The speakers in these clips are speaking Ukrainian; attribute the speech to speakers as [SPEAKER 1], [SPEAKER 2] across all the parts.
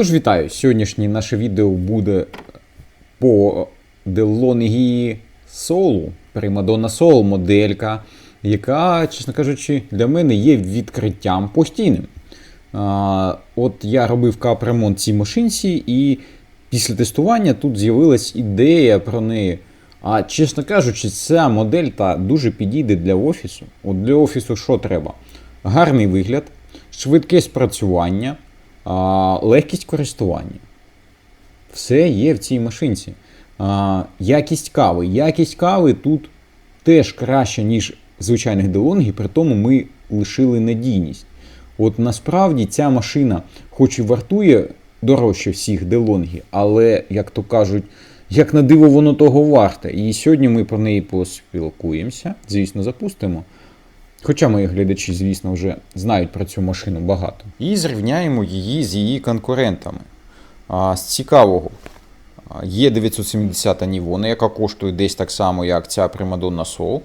[SPEAKER 1] Тож вітаю! Сьогоднішнє наше відео буде по DeLonghi Soul, Primadonna Soul моделька, яка, чесно кажучи, для мене є відкриттям постійним. А, от я робив капремонт цій машинці, і після тестування тут з'явилась ідея про неї. А чесно кажучи, ця модель та дуже підійде для офісу. От для офісу що треба? Гарний вигляд, швидке спрацювання, а, легкість користування. Все є в цій машинці. А, якість кави. Якість кави тут теж краща, ніж звичайних DeLonghi, при тому ми лишили надійність. От насправді ця машина, хоч і вартує дорожче всіх DeLonghi, але, як то кажуть, як на диво, воно того варте. І сьогодні ми про неї поспілкуємося. Звісно, запустимо. Хоча мої глядачі, звісно, вже знають про цю машину багато. І зрівняємо її з її конкурентами. А, з цікавого. Є 970 Nivona, яка коштує десь так само, як ця Primadonna Soul.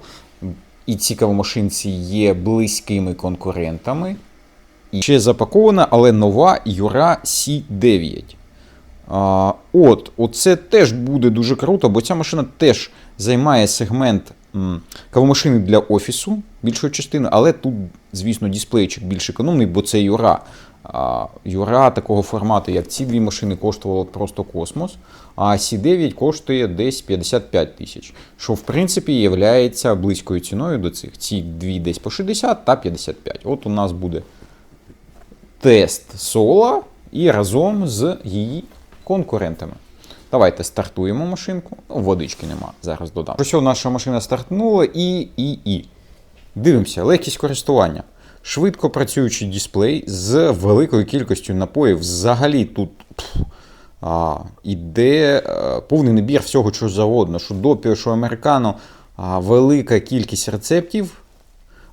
[SPEAKER 1] І ці кавомашинці є близькими конкурентами. І ще запакована, але нова Юра C9. А, от, оце теж буде дуже круто, бо ця машина теж займає сегмент кавомашини для офісу більшої частини, але тут, звісно, дисплейчик більш економний, бо це Юра. Юра такого формату, як ці дві машини, коштувало просто космос, а C9 коштує десь 55 тисяч, що в принципі є близькою ціною до цих. Ці дві десь по 60 та 55. От у нас буде тест соло і разом з її конкурентами. Давайте стартуємо машинку. Ну, водички нема, зараз додам. Ось наша машина стартнула і, і, і. Дивимося, легкість користування. Швидко працюючий дисплей з великою кількістю напоїв. Взагалі тут пф, а, іде а, повний набір всього чого завгодно. Що допіо, що американо, а, велика кількість рецептів.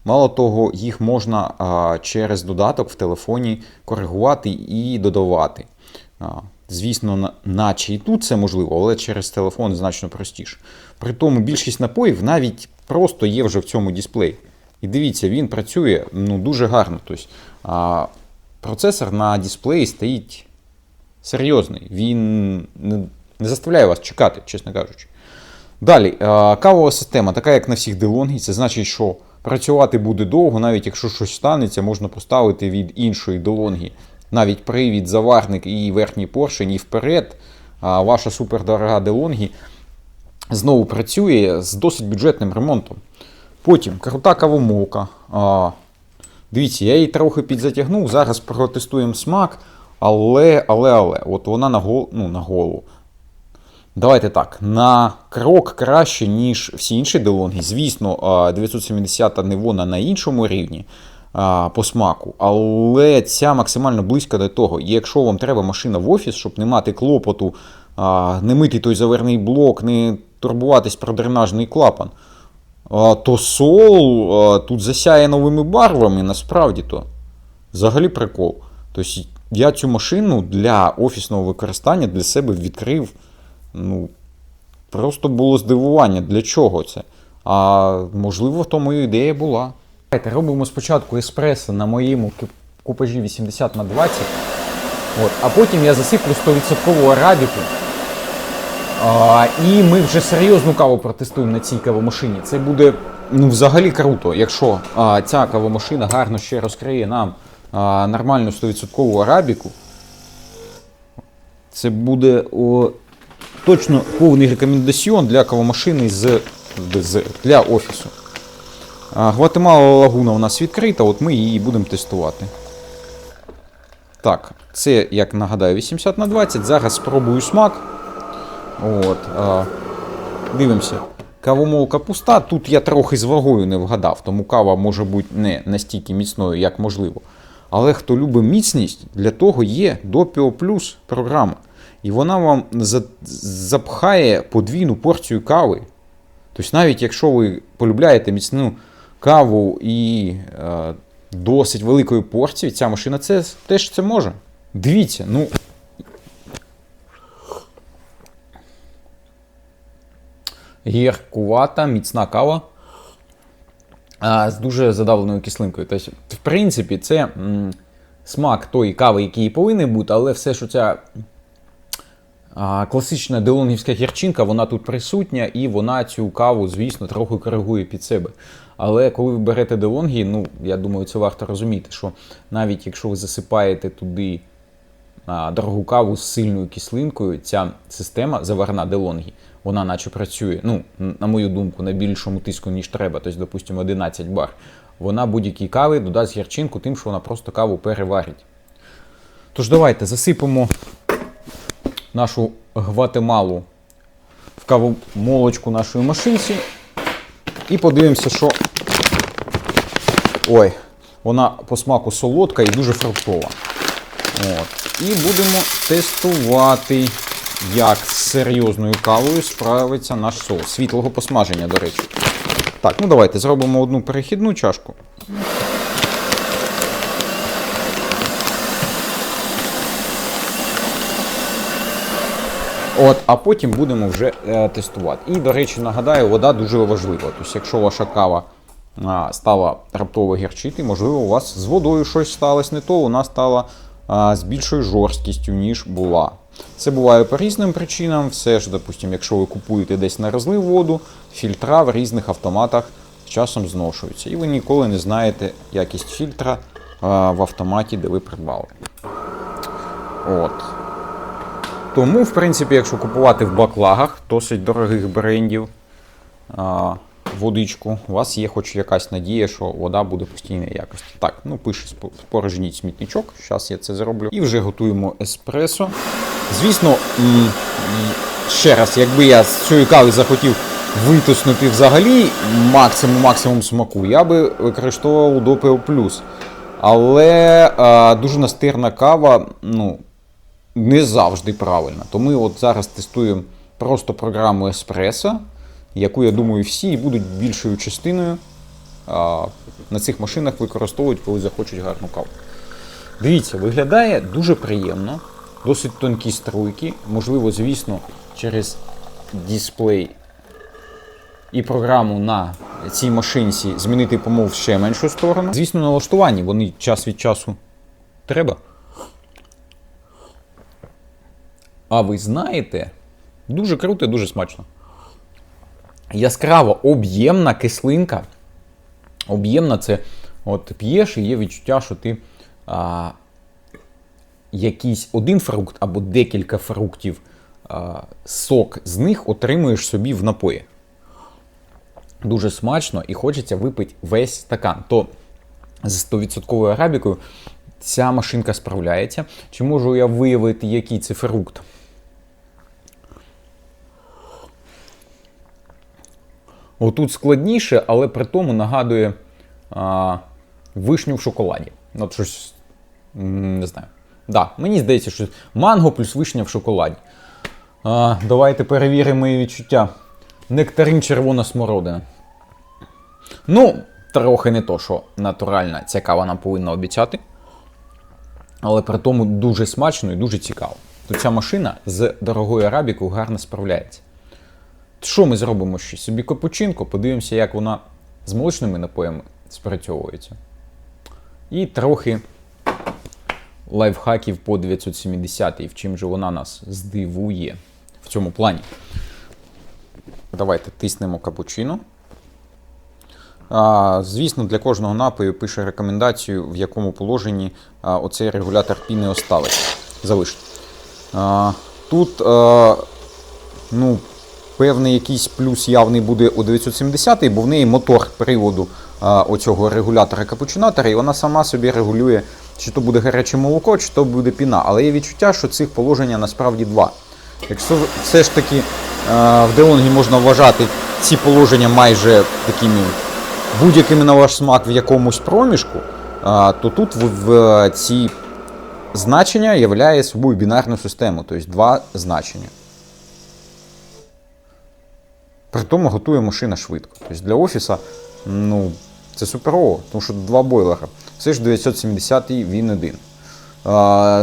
[SPEAKER 1] Мало того, їх можна а, через додаток в телефоні коригувати і додавати. А, звісно, наче і тут це можливо, але через телефон значно простіше. При тому більшість напоїв навіть просто є вже в цьому дисплеї. І дивіться, він працює ну, дуже гарно. Тобто, а, процесор на дисплеї стоїть серйозний. Він не, не заставляє вас чекати, чесно кажучи. Далі, е, кавова система, така як на всіх DeLonghi, це значить, що працювати буде довго, навіть якщо щось станеться, можна поставити від іншої DeLonghi навіть привід, заварник і верхній поршень, і вперед. Ваша супердорога DeLonghi знову працює з досить бюджетним ремонтом. Потім крута кавомолка. Дивіться, я її трохи підзатягнув. Зараз протестуємо смак, але, але, але, от вона на, гол, ну, на голову. Давайте так, на крок краще, ніж всі інші DeLonghi. Звісно, а, 970 Nivona на іншому рівні а, по смаку, але ця максимально близька до того. І якщо вам треба машина в офіс, щоб не мати клопоту, а, не мити той заверний блок, не турбуватись про дренажний клапан, а, то сол а, тут засяє новими барвами, насправді то. Взагалі прикол. Тобто я цю машину для офісного використання для себе відкрив. Ну, просто було здивування, для чого це. А можливо, в тому ідея була. Давайте робимо спочатку еспресо на моєму купажі 80 на 20 От, а потім я засиплю 100% арабіку. А, і ми вже серйозну каву протестуємо на цій кавомашині. Це буде ну, взагалі круто, якщо а, ця кавомашина гарно ще розкриє нам а, нормальну 100% арабіку. Це буде о, точно повний рекомендаціон для кавомашини з, з, для офісу. Гватемала лагуна у нас відкрита, от ми її будемо тестувати. Так, це, як нагадаю, 80 на 20. Зараз спробую смак. От, а, дивимося. Кавомолка пуста. Тут я трохи з вагою не вгадав, тому кава може бути не настільки міцною, як можливо. Але хто любить міцність, для того є Doppio Plus програма. І вона вам запхає подвійну порцію кави. Тобто, навіть якщо ви полюбляєте міцну каву і е, досить великої порції, ця машина це теж це може. Дивіться, ну. Гіркувата, міцна кава. А, з дуже задавленою кислинкою. Тобто, в принципі, це м, смак тої кави, який повинен бути, але все ж ця класична делонгівська гірчинка, вона тут присутня, і вона цю каву, звісно, трохи коригує під себе. Але коли ви берете делонгі, ну я думаю, це варто розуміти, що навіть якщо ви засипаєте туди дорогу каву з сильною кислинкою, ця система заварна делонгі, вона наче працює, ну, на мою думку, на більшому тиску, ніж треба, тобто, допустимо, 11 бар. Вона будь-якій кави додасть гірчинку тим, що вона просто каву переварить. Тож давайте засипемо нашу гватемалу в кавомолочку нашої машинці. І подивимося, що. Ой, вона по смаку солодка і дуже фруктова. От. І будемо тестувати, як з серйозною кавою справиться наш соус. Світлого посмаження, до речі. Так, ну давайте зробимо одну перехідну чашку. От, а потім будемо вже е, тестувати. І, до речі, нагадаю, вода дуже важлива. Тобто, якщо ваша кава а, стала раптово гірчити, можливо, у вас з водою щось сталося не то, вона стала а, з більшою жорсткістю, ніж була. Це буває по різним причинам. Все ж, допустимо, якщо ви купуєте десь на розлив воду, фільтра в різних автоматах з часом зношуються. І ви ніколи не знаєте якість фільтра а, в автоматі, де ви придбали. От. Тому, в принципі, якщо купувати в баклагах досить дорогих брендів водичку, у вас є хоч якась надія, що вода буде постійної якості. Так, ну пише спо- спорожніть смітничок. Зараз я це зроблю. І вже готуємо еспресо. Звісно, ще раз, якби я з цієї кави захотів витиснути взагалі максимум максимум смаку, я би використовував Допео Плюс. Але а, дуже настирна кава, ну, не завжди правильно. То ми от зараз тестуємо просто програму Espresso, яку, я думаю, всі будуть більшою частиною а, на цих машинах використовують, коли захочуть гарну каву. Дивіться, виглядає дуже приємно, досить тонкі струйки. Можливо, звісно, через дисплей і програму на цій машинці змінити помов ще меншу сторону. Звісно, налаштування вони час від часу треба. А ви знаєте, дуже круто, і дуже смачно. Яскрава, об'ємна кислинка. Об'ємна це от п'єш і є відчуття, що ти а, якийсь один фрукт або декілька фруктів, а, сок з них отримуєш собі в напої. Дуже смачно і хочеться випити весь стакан. То з 100% арабікою ця машинка справляється. Чи можу я виявити, який це фрукт? Отут складніше, але при тому нагадує а, вишню в шоколаді. От щось не знаю. Да, мені здається, що манго плюс вишня в шоколаді. А, давайте перевіримо мої відчуття. Нектарин червона смородина. Ну, трохи не то, що натуральна ця кава нам повинна обіцяти. Але при тому дуже смачно і дуже цікаво. То ця машина з дорогою арабікою гарно справляється. Що ми зробимо ще? Собі капучинко, подивимося, як вона з молочними напоями спрацьовується. І трохи лайфхаків по 970 і в чим же вона нас здивує в цьому плані. Давайте тиснемо капучино. А, звісно, для кожного напою пише рекомендацію, в якому положенні а, оцей регулятор піни оставить. Залишити. А, тут а, ну, певний якийсь плюс явний буде у 970 бо в неї мотор приводу а, оцього регулятора капучинатора, і вона сама собі регулює, чи то буде гаряче молоко, чи то буде піна. Але є відчуття, що цих положення насправді два. Якщо все ж таки а, в Деонгі можна вважати ці положення майже такими будь-якими на ваш смак в якомусь проміжку, а, то тут в, в ці значення являє собою бінарну систему, тобто два значення. При тому готує машина швидко. Тобто для офіса ну, це суперово, тому що два бойлера. Все ж 970 він один.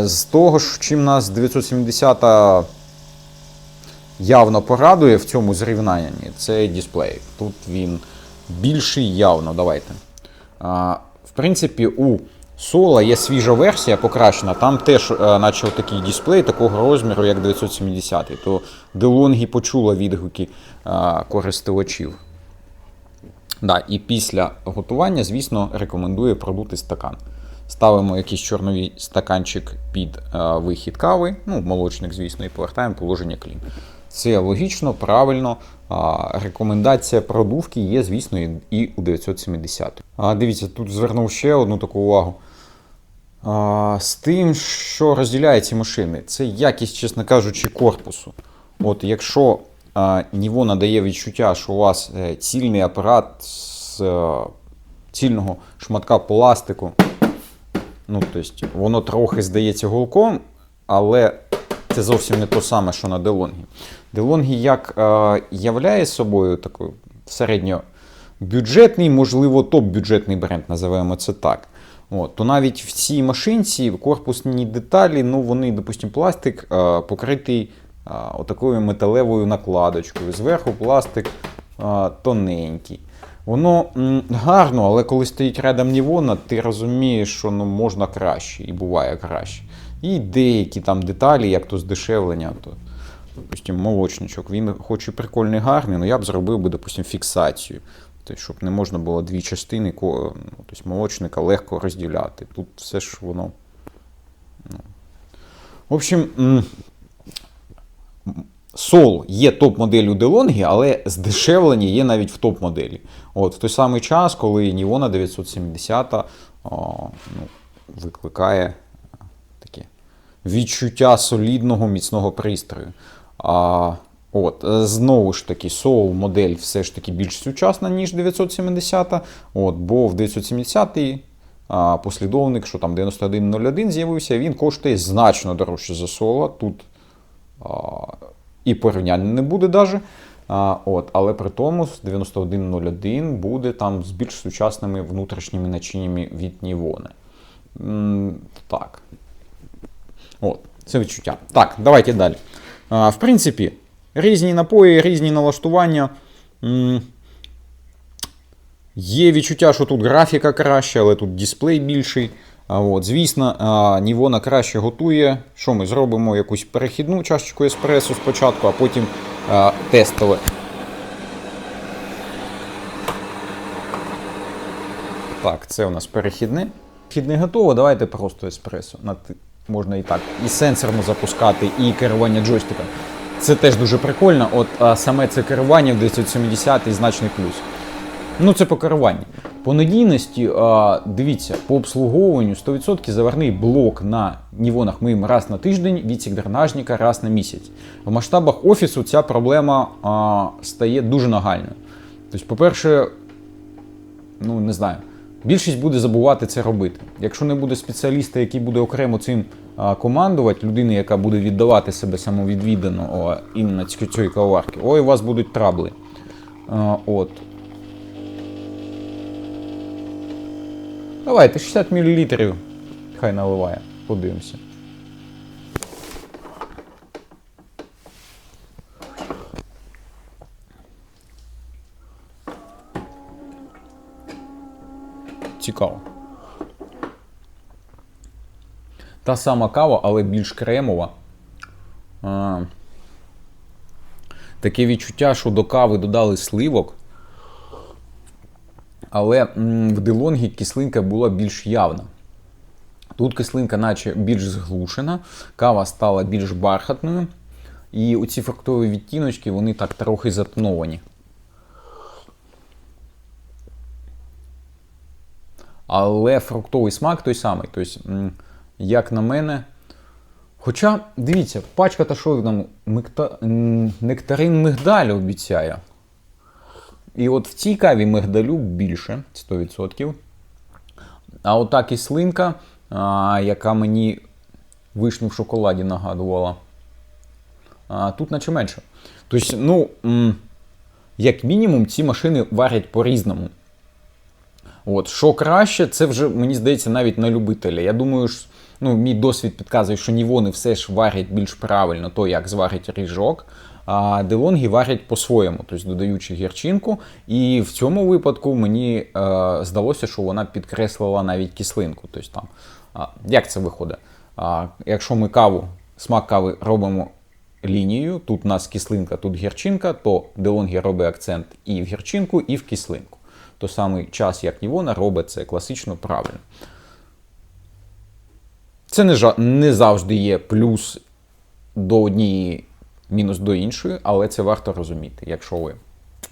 [SPEAKER 1] З того ж, чим нас 970 явно порадує в цьому зрівнянні, це дисплей. Тут він більший явно. Давайте. В принципі, у Сола є свіжа версія покращена, там теж, е, наче такий дисплей такого розміру, як 970. То DeLonghi почула відгуки е, користувачів. Да, і після готування, звісно, рекомендує продути стакан. Ставимо якийсь чорновий стаканчик під е, вихід кави, ну, молочник, звісно, і повертаємо положення клін. Це логічно, правильно. Рекомендація продувки є, звісно, і у 970. А, дивіться, тут звернув ще одну таку увагу. А, з тим, що розділяє ці машини, це якість, чесно кажучи, корпусу. От якщо а, Ніво надає відчуття, що у вас е, цільний апарат з е, цільного шматка пластику, ну, тобто, воно трохи здається гулком, але це зовсім не то саме, що на Делонгі. Делонгі як е, являє собою такий середньобюджетний, можливо, топ-бюджетний бренд, називаємо це так. От, то навіть в цій машинці корпусні деталі, ну вони, допустимо, пластик е, покритий е, отакою металевою накладочкою. Зверху пластик е, тоненький. Воно м, гарно, але коли стоїть рядом Нівона, ти розумієш, що ну, можна краще і буває краще. І деякі там деталі, як то здешевлення, то, допустим, молочничок, він хоч і прикольний гарний, але я б зробив би, допустим, фіксацію. Тобто, щоб не можна було дві частини ну, тобто, молочника легко розділяти. Тут все ж воно. Ну. В общем, Сол є топ-моделлю DeLonghi, але здешевлення є навіть в топ-моделі. От, в той самий час, коли Нівона 970 о, ну, викликає таке відчуття солідного міцного пристрою. А, от, е, знову ж таки, Soul модель все ж таки більш сучасна, ніж 970. От, бо в 970 а, послідовник, що там 9101 з'явився, він коштує значно дорожче за Soul. Тут а, і порівняння не буде даже. А, от, але при тому з 9101 буде там з більш сучасними внутрішніми начиннями від Нівони. Так. От, це відчуття. Так, давайте далі. А, в принципі, різні напої, різні налаштування. Є відчуття, що тут графіка краща, але тут дисплей більший. От, звісно, Нівона краще готує. Що ми зробимо? Якусь перехідну чашечку еспресо спочатку, а потім тестове. Так, це у нас перехідне. Перехідне готово. Давайте просто еспресо. Можна і так. І сенсорно запускати, і керування джойстиком. Це теж дуже прикольно. От а, саме це керування в 970 значний плюс. Ну, це по керуванню. По надійності, а, дивіться, по обслуговуванню 100% заварний блок на нівонах ми раз на тиждень, відсік дренажника раз на місяць. В масштабах офісу ця проблема а, стає дуже нагальною. Тобто, по-перше, ну не знаю, більшість буде забувати це робити. Якщо не буде спеціаліста, який буде окремо цим командувати, людини, яка буде віддавати себе самовідвідано о, іменно ці- цієї каварки, ой, у вас будуть трабли. А, от. Давайте 60 мл. Хай наливає. Подивимося. Цікаво. Та сама кава, але більш кремова. А, таке відчуття, що до кави додали сливок. Але в Делонгі кислинка була більш явна. Тут кислинка, наче більш зглушена, кава стала більш бархатною. І оці фруктові відтіночки, вони так трохи затоновані. Але фруктовий смак той самий. Тобто, як на мене. Хоча, дивіться, пачка та що там мекта... нектарин мигдалю обіцяє. І от в цій каві мигдалю більше 100%. А от та кислинка, а, яка мені вишню в шоколаді нагадувала, а, тут наче менше. Тобто, ну, як мінімум, ці машини варять по-різному. От, що краще, це вже, мені здається, навіть на любителя. Я думаю, ж, ну, мій досвід підказує, що нівони все ж варять більш правильно, то як зварить ріжок. А делонги варять по-своєму, тобто додаючи гірчинку. І в цьому випадку мені е, здалося, що вона підкреслила навіть кислинку. Тобто там, а, як це виходить? А, якщо ми каву, смак кави робимо лінією, тут у нас кислинка, тут гірчинка, то делонгі робить акцент і в гірчинку, і в кислинку. То самий час, як Нівона, робить це класично правильно. Це не, не завжди є плюс до однієї, мінус до іншої, але це варто розуміти. Якщо ви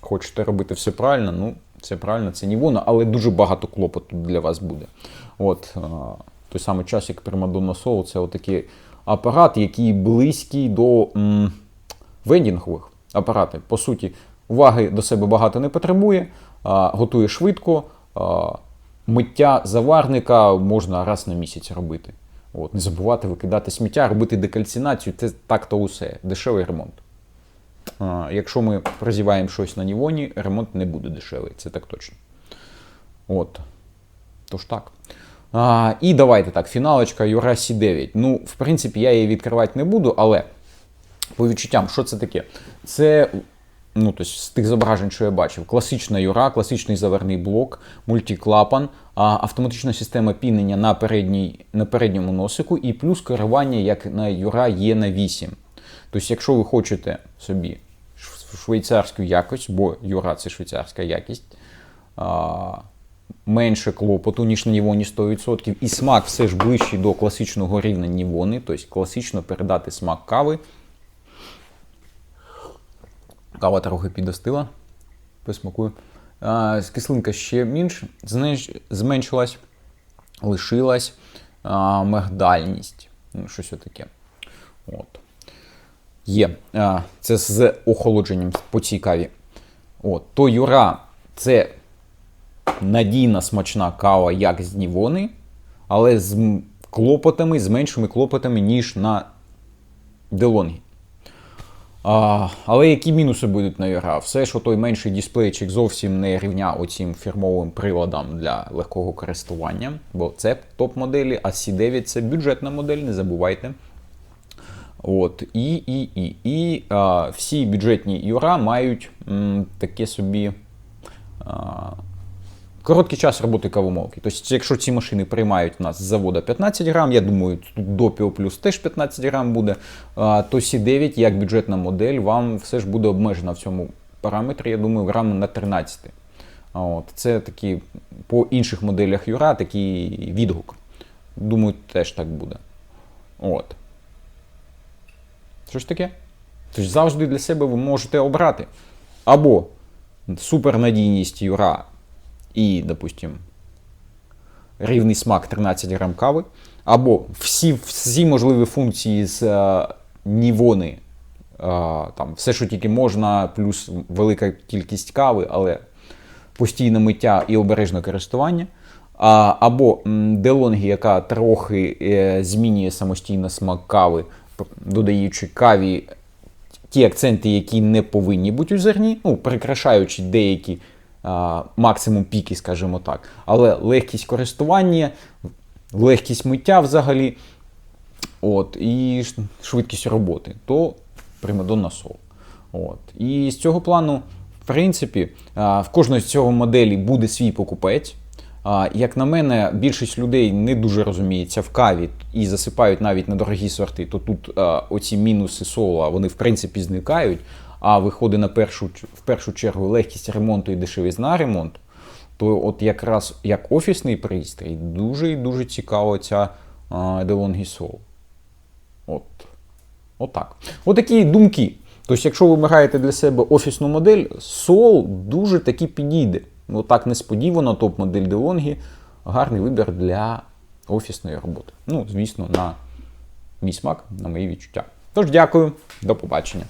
[SPEAKER 1] хочете робити все правильно, ну, все правильно, це Нівона, але дуже багато клопоту для вас буде. От, а, той самий час, як Примадонна Soul, це отакий апарат, який близький до м, вендінгових апаратів. По суті, уваги до себе багато не потребує, а, готує швидко. А, миття заварника можна раз на місяць робити. От, не забувати викидати сміття, робити декальцинацію, це так то усе. Дешевий ремонт. А, якщо ми прозіваємо щось на Нівоні, ремонт не буде дешевий, це так точно. От. Тож так. А, і давайте так, фіналочка Юра Сі9. Ну, в принципі, я її відкривати не буду, але по відчуттям, що це таке? Це ну, тобто, з тих зображень, що я бачив, класична Юра, класичний заверний блок, мультиклапан, автоматична система пінення на, передній, на передньому носику і плюс керування, як на Юра є на 8. Тобто, якщо ви хочете собі швейцарську якість, бо Юра це швейцарська якість, менше клопоту, ніж на Нівоні 100%, і смак все ж ближчий до класичного рівня Нівони, тобто класично передати смак кави. Кава трохи підостила, посмакую. А, кислинка ще менш, зменшилась, лишилась а, мигдальність. Ну, щось таке. От. Є. А, це з охолодженням по цій каві. От. То Юра це надійна смачна кава, як з Нівони, але з клопотами, з меншими клопотами, ніж на Делонгі. А, але які мінуси будуть на Юра? Все, що той менший дисплейчик зовсім не рівня оцім фірмовим приладам для легкого користування, бо це топ-моделі, а C9 це бюджетна модель, не забувайте. От, і, і, і, і а, всі бюджетні Юра мають м, таке собі а, короткий час роботи кавомолки. Тобто, якщо ці машини приймають у нас з заводу 15 грам, я думаю, тут Doppio Plus теж 15 грам буде, то C9 як бюджетна модель вам все ж буде обмежена в цьому параметрі, я думаю, грам на 13. А От, це такі по інших моделях Юра такий відгук. Думаю, теж так буде. От. Що ж таке? Тож завжди для себе ви можете обрати. Або супернадійність Юра і, допустим, рівний смак 13 грам кави, або всі, всі можливі функції з е, Нівони, е, там, все, що тільки можна, плюс велика кількість кави, але постійне миття і обережне користування. А, або Делонгі, яка трохи е, змінює самостійно смак кави, додаючи каві ті акценти, які не повинні бути у зерні, ну, прикрашаючи деякі а, максимум піки, скажімо так. Але легкість користування, легкість миття взагалі, от, і швидкість роботи, то Примадонна Soul. От. І з цього плану, в принципі, в кожної з цього моделі буде свій покупець. Як на мене, більшість людей не дуже розуміється в каві і засипають навіть на дорогі сорти, то тут оці мінуси сола, вони в принципі зникають. А виходить на першу, в першу чергу легкість ремонту і дешевізна ремонту, то от якраз як офісний пристрій дуже і дуже цікава ця DeLonghi Soul. От. Отак. Отакі думки. Тобто, якщо ви вибираєте для себе офісну модель, Soul дуже таки підійде. Отак несподівано, топ-модель DeLonghi гарний вибір для офісної роботи. Ну, звісно, на мій смак, на мої відчуття. Тож, дякую, до побачення.